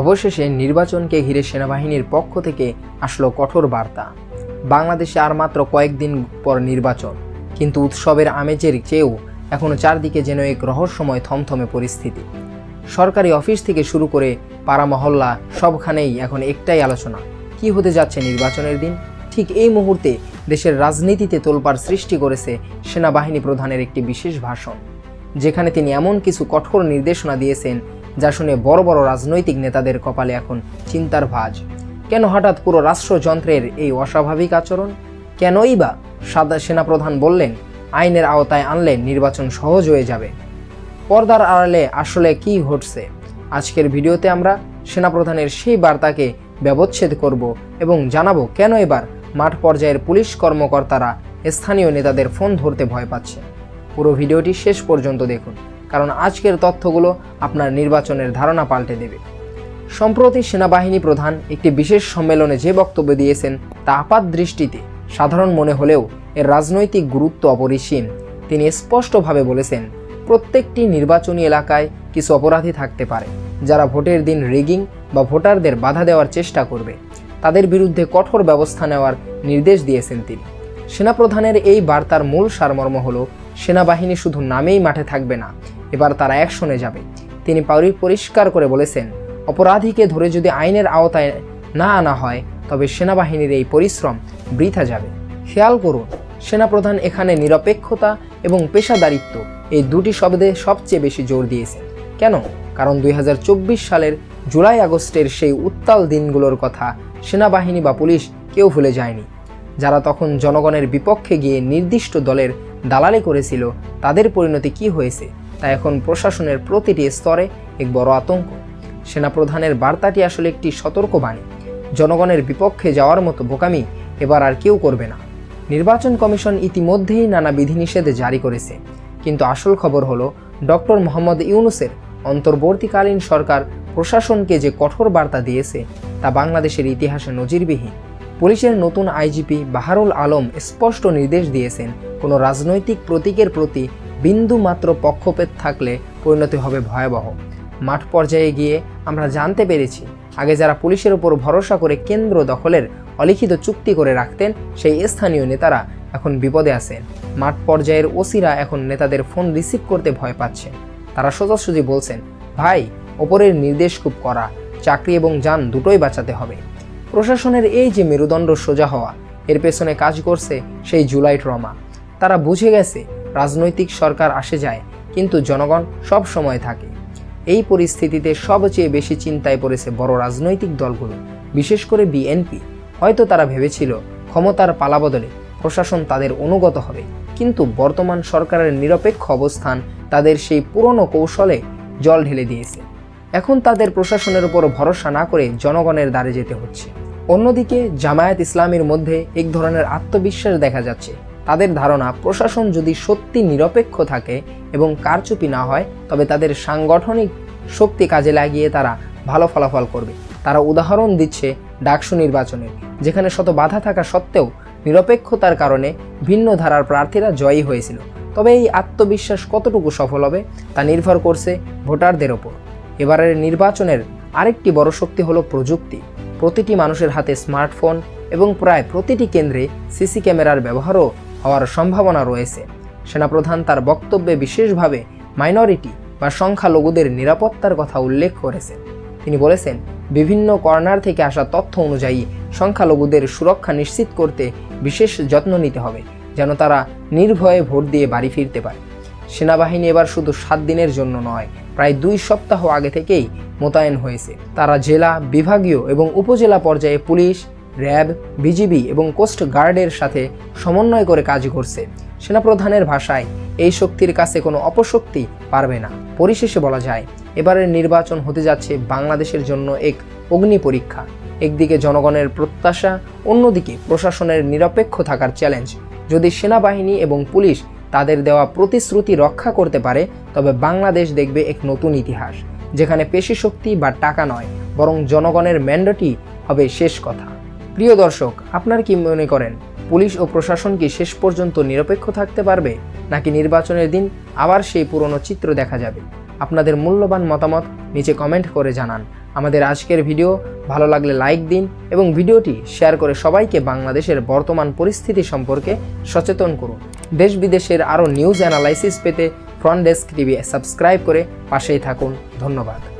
অবশেষে নির্বাচনকে ঘিরে সেনাবাহিনীর পক্ষ থেকে আসলো কঠোর বার্তা। বাংলাদেশে আর মাত্র কয়েকদিন পর নির্বাচন, কিন্তু উৎসবের আমেজের চেয়েও এখনও চারদিকে যেন এক রহস্যময় থমথমে পরিস্থিতি। সরকারি অফিস থেকে শুরু করে পাড়া মহল্লা সবখানেই এখন একটাই আলোচনা, কি হতে যাচ্ছে নির্বাচনের দিন? ঠিক এই মুহূর্তে দেশের রাজনীতিতে তোলপাড় সৃষ্টি করেছে সেনাবাহিনী প্রধানের একটি বিশেষ ভাষণ, যেখানে তিনি এমন কিছু কঠোর নির্দেশনা দিয়েছেন যা শুনে বড় বড় রাজনৈতিক নেতাদের কপালে এখন চিন্তার ভাঁজ। কেন হঠাৎ পুরো রাষ্ট্রযন্ত্রের এই অস্বাভাবিক আচরণ? কেনই বা সাদা সেনাপ্রধান বললেন, আইনের আওতায় আনলে নির্বাচন সহজ হয়ে যাবে। পর্দার আড়ালে আসলে কি ঘটছে? আজকের ভিডিওতে আমরা সেনাপ্রধানের সেই বার্তাকে ব্যবচ্ছেদ করব এবং জানাব কেন এবার মাঠ পর্যায়ের পুলিশ কর্মকর্তারা স্থানীয় নেতাদের ফোন ধরতে ভয় পাচ্ছে। পুরো ভিডিওটি শেষ পর্যন্ত দেখুন। কারণ আজকের তথ্যগুলো আপনার নির্বাচনের ধারণা পাল্টে দেবে। সম্প্রতি সেনাবাহিনী প্রধান একটি বিশেষ সম্মেলনে যে বক্তব্য দিয়েছেন, তা আপাত দৃষ্টিতে সাধারণ মনে হলেও এর রাজনৈতিক গুরুত্ব অপরিসীম। তিনি স্পষ্টভাবে বলেছেন, প্রত্যেকটি নির্বাচনী এলাকায় কিছু অপরাধী থাকতে পারে, যারা ভোটের দিন রিগিং বা ভোটারদের বাধা দেওয়ার চেষ্টা করবে। তাদের বিরুদ্ধে কঠোর ব্যবস্থা নেওয়ার নির্দেশ দিয়েছেন তিনি। সেনাপ্রধানের এই বার্তার মূল সারমর্ম হল, সেনাবাহিনী শুধু নামেই মাঠে থাকবে না এবার তারা অ্যাকশনে যাবে। তিনি পাউরি পরিষ্কার করে বলেছেন, অপরাধীকে ধরে যদি আইনের আওতায় না আনা হয়, তবে সেনাবাহিনীর এই পরিশ্রম বৃথা যাবে। খেয়াল করুন, সেনাপ্রধান এখানে নিরপেক্ষতা এবং পেশাদারিত্ব এই দুটি শব্দে সবচেয়ে বেশি জোর দিয়েছেন। কেন? কারণ দুই হাজার চব্বিশ সালের জুলাই আগস্টের সেই উত্তাল দিনগুলোর কথা সেনাবাহিনী বা পুলিশ কেউ ভুলে যায়নি। যারা তখন জনগণের বিপক্ষে গিয়ে নির্দিষ্ট দলের দালালি করেছিল, তাদের পরিণতি কি হয়েছে? তা এখন প্রশাসনের প্রতিটি স্তরে এক বড় আতঙ্ক। সেনাপ্রধানের বার্তাটি আসলে একটি সতর্কবাণী। জনগণের বিপক্ষে যাওয়ার মতো বোকামি এবার আর কেউ করবে না। নির্বাচন কমিশন ইতিমধ্যেই নানা বিধিনিষেধ জারি করেছে। কিন্তু আসল খবর হলো, ডক্টর মোহাম্মদ ইউনুসের অন্তর্বর্তীকালীন সরকার প্রশাসনকে যে কঠোর বার্তা দিয়েছে, তা বাংলাদেশের ইতিহাসে নজিরবিহীন। পুলিশের নতুন আইজিপি বাহারুল আলম স্পষ্ট নির্দেশ দিয়েছেন, কোনো রাজনৈতিক প্রতীকের প্রতি বিন্দু মাত্র পক্ষপেদ থাকলে পরিণতি হবে ভয়াবহ। মাঠ পর্যায়ে গিয়ে আমরা জানতে পেরেছি, আগে যারা পুলিশের উপর ভরসা করে কেন্দ্র দখলের অলিখিত চুক্তি করে রাখতেন, সেই স্থানীয় নেতারা এখন বিপদে আছেন। মাঠ পর্যায়ের ওসিরা এখন নেতাদের ফোন রিসিভ করতে ভয় পাচ্ছে। তারা সোজাসুজি বলছেন, ভাই, ওপরের নির্দেশ খুব করা চাকরি এবং যান দুটোই বাঁচাতে হবে। প্রশাসনের এই যে মেরুদণ্ড সোজা হওয়া, এর পেছনে কাজ করছে সেই জুলাই ট্রমা তারা বুঝে গেছে রাজনৈতিক সরকার আসে যায়, কিন্তু জনগণ সব সময় থাকে। এই পরিস্থিতিতে সবচেয়ে বেশি চিন্তায় পড়েছে বড় রাজনৈতিক দলগুলো। বিশেষ করে বিএনপি। হয়তো তারা ভেবেছিল, ক্ষমতার পালাবদলে প্রশাসন তাদের অনুগত হবে। কিন্তু বর্তমান সরকারের নিরপেক্ষ অবস্থান তাদের সেই পুরনো কৌশলে জল ঢেলে দিয়েছে। এখন তাদের প্রশাসনের উপর ভরসা না করে জনগণের দ্বারে যেতে হচ্ছে। অন্যদিকে জামায়াত ইসলামের মধ্যে এক ধরনের আত্মবিশ্বাস দেখা যাচ্ছে। তাদের ধারণা প্রশাসন যদি সত্যি নিরপেক্ষ থাকে এবং কারচুপি না হয়, তবে তাদের সাংগঠনিক শক্তি কাজে লাগিয়ে তারা ভালো ফলাফল করবে। তারা উদাহরণ দিচ্ছে ডাকসু নির্বাচনের, যেখানে শত বাধা থাকা সত্ত্বেও নিরপেক্ষতার কারণে ভিন্ন ধারার প্রার্থীরা জয়ী হয়েছিল। তবে এই আত্মবিশ্বাস কতটুকু সফল হবে, তা নির্ভর করছে ভোটারদের ওপর। এবারের নির্বাচনের আরেকটি বড় শক্তি হলো প্রযুক্তি। প্রতিটি মানুষের হাতে স্মার্টফোন এবং প্রায় প্রতিটি কেন্দ্রে সিসি ক্যামেরার ব্যবহারও হওয়ার সম্ভাবনা রয়েছে। সেনাপ্রধান তার বক্তব্যে বিশেষভাবে মাইনরিটি বা সংখ্যালঘুদের নিরাপত্তার কথা উল্লেখ করেছেন। তিনি বলেছেন, বিভিন্ন কর্নার থেকে আসা তথ্য অনুযায়ী সংখ্যালঘুদের সুরক্ষা নিশ্চিত করতে বিশেষ যত্ন নিতে হবে, যেন তারা নির্ভয়ে ভোট দিয়ে বাড়ি ফিরতে পারে। সেনাবাহিনী এবার শুধু সাত দিনের জন্য নয়, প্রায় দুই সপ্তাহ আগে থেকেই মোতায়েন হয়েছে। তারা জেলা, বিভাগীয় এবং উপজেলা পর্যায়ে পুলিশ র্যাব, বিজিবি এবং কোস্ট গার্ডের সাথে সমন্বয় করে কাজ করছে। সেনাপ্রধানের ভাষায়, এই শক্তির কাছে কোনো অপশক্তি পারবে না। পরিশেষে বলা যায়, এবারের নির্বাচন হতে যাচ্ছে বাংলাদেশের জন্য এক অগ্নি পরীক্ষা। একদিকে জনগণের প্রত্যাশা, অন্যদিকে প্রশাসনের নিরপেক্ষ থাকার চ্যালেঞ্জ যদি সেনাবাহিনী এবং পুলিশ তাদের দেওয়া প্রতিশ্রুতি রক্ষা করতে পারে, তবে বাংলাদেশ দেখবে এক নতুন ইতিহাস, যেখানে পেশি শক্তি বা টাকা নয়, বরং জনগণের ম্যান্ডটি হবে শেষ কথা। প্রিয় দর্শক, আপনার কি মনে করেন, পুলিশ ও প্রশাসন কি শেষ পর্যন্ত নিরপেক্ষ থাকতে পারবে, নাকি নির্বাচনের দিন আবার সেই পুরনো চিত্র দেখা যাবে? আপনাদের মূল্যবান মতামত নিচে কমেন্ট করে জানান। আমাদের আজকের ভিডিও ভালো লাগলে লাইক দিন এবং ভিডিওটি শেয়ার করে সবাইকে বাংলাদেশের বর্তমান পরিস্থিতি সম্পর্কে সচেতন করুন। দেশ বিদেশের আরও নিউজ অ্যানালাইসিস পেতে ফ্রন্ট ডেস্ক টিভি সাবস্ক্রাইব করে পাশেই থাকুন। ধন্যবাদ।